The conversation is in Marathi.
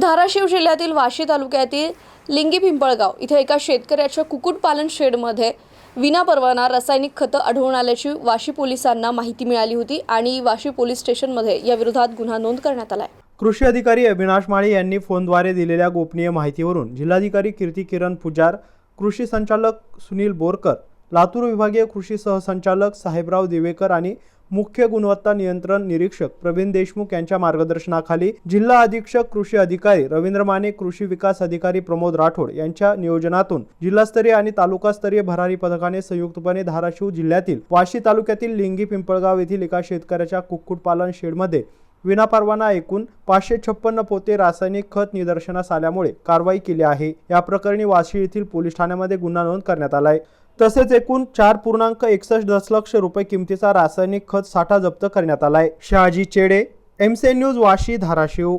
धाराशिव जिल्ह्यातील वाशी तालुक्यातील लिंगी पिंपळगाव इथे एका शेतकऱ्याच्या कुक्कुटपालन शेडमध्ये विनापरवाना रासायनिक खतं आढळून आल्याची वाशी पोलिसांना माहिती मिळाली होती आणि वाशी पोलीस स्टेशनमध्ये या विरोधात गुन्हा नोंद करण्यात आला आहे कृषी अधिकारी अविनाश माळी यांनी फोनद्वारे दिलेल्या गोपनीय माहितीवरून जिल्हाधिकारी कीर्ती किरण पुजार कृषी संचालक सुनील बोरकर लातूर विभागीय कृषी सहसंचालक साहेबराव दिवेकर आणि मुख्य गुणवत्ता नियंत्रण निरीक्षक प्रवीण देशमुख यांच्या मार्गदर्शनाखाली जिल्हा अधीक्षक कृषी अधिकारी रवींद्र माने कृषी विकास अधिकारी प्रमोद राठोड यांच्या नियोजनातून जिल्हास्तरीय आणि तालुकास्तरीय भरारी पथकाने संयुक्तपणे धाराशिव जिल्ह्यातील वाशी तालुक्यातील लिंगी पिंपळगाव येथील एका शेतकऱ्याच्या कुक्कुटपालन शेडमध्ये विनापरवाना एकूण पाचशे छप्पन्न पोते रासायनिक खत निदर्शनास आल्यामुळे कारवाई केली आहे. या प्रकरणी वाशी येथील पोलीस ठाण्यामध्ये गुन्हा नोंद करण्यात आलाय. तसेच एकूण चार पूर्णांक एकसष्ट दशलक्ष रुपये किमतीचा रासायनिक खत साठा जप्त करण्यात आलाय. शहाजी चेडे एमसे न्यूज वाशी धाराशिव.